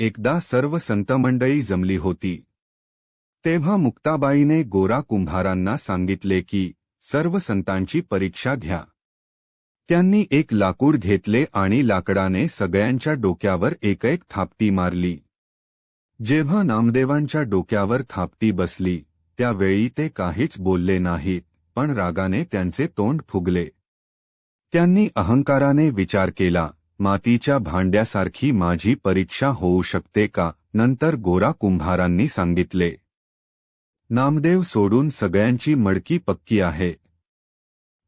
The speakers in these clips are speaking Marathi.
एकदा सर्व संतमंडळी जमली होती. तेव्हा मुक्ताबाईने गोरा कुंभारांना सांगितले की सर्व संतांची परीक्षा घ्या. त्यांनी एक लाकूड घेतले आणि लाकडाने सगळ्यांच्या डोक्यावर एक एक थापटी मारली. जेव्हा नामदेवांच्या डोक्यावर थापटी बसली त्यावेळी ते काहीच बोलले नाहीत पण रागाने त्यांचे तोंड फुगले. त्यांनी अहंकाराने विचार केला मातीच्या भांड्यासारखी माझी परीक्षा होऊ शकते का? नंतर गोरा कुंभारांनी सांगितले. नामदेव सोडून सगळ्यांची मडकी पक्की आहे.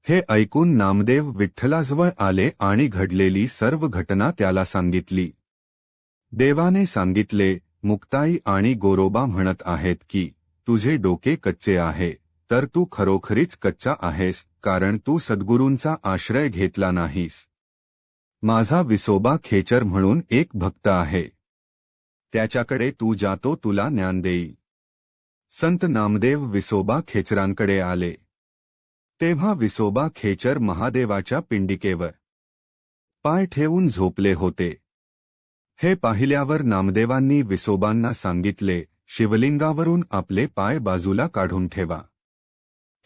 हे ऐकून नामदेव विठ्ठलाजवळ आले आणि घडलेली सर्व घटना त्याला सांगितली. देवाने सांगितले मुक्ताई आणि गोरोबा म्हणत आहेत की तुझे डोके कच्चे आहे तर तू खरोखरीच कच्चा आहेस कारण तू सद्गुरूंचा आश्रय घेतला नाहीस. माझा विसोबा खेचर म्हणून एक भक्त आहे. त्याच्याकडे तू जातो तुला ज्ञान देई. संत नामदेव विसोबा खेचरांकडे आले. तेव्हा विसोबा खेचर महादेवाच्या पिंडिकेवर पाय ठेवून झोपले होते. हे पाहिल्यावर नामदेवांनी विसोबांना सांगितले शिवलिंगावरून आपले पाय बाजूला काढून ठेवा.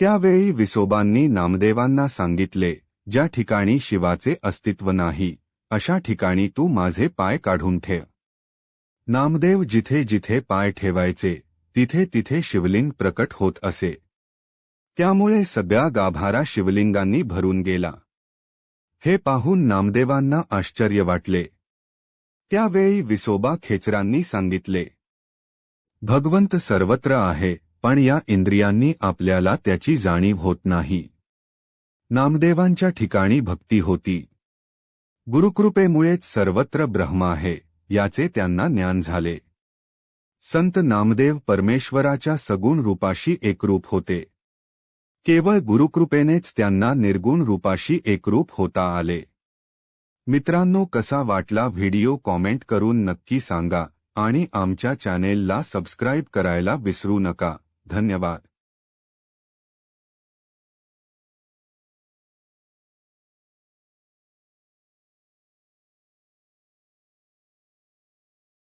त्यावेळी विसोबांनी नामदेवांना सांगितले ज्या ठिकाणी शिवाचे अस्तित्व नाही अशा ठिकाणी तू माझे पाय काढून ठेव. नामदेव जिथे जिथे पाय ठेवायचे तिथे तिथे शिवलिंग प्रकट होत असे. त्यामुळे सगळा गाभारा शिवलिंगांनी भरून गेला. हे पाहून नामदेवांना आश्चर्य वाटले. त्यावेळी विसोबा खेचरांनी सांगितले भगवंत सर्वत्र आहे पण या इंद्रियांनी आपल्याला त्याची जाणीव होत नाही. नामदेवांच्या ठिकाणी भक्ती होती. गुरुकृपेमुळेच सर्वत्र ब्रह्म आहे याचे त्यांना ज्ञान झाले. संत नामदेव परमेश्वराच्या सगुण रूपाशी एकरूप होते. केवळ गुरुकृपेनेच त्यांना निर्गुण रूपाशी एकरूप होता आले. मित्रांनो कसा वाटला व्हिडिओ कॉमेंट करून नक्की सांगा आणि आमच्या चॅनेलला सबस्क्राईब करायला विसरू नका. धन्यवाद.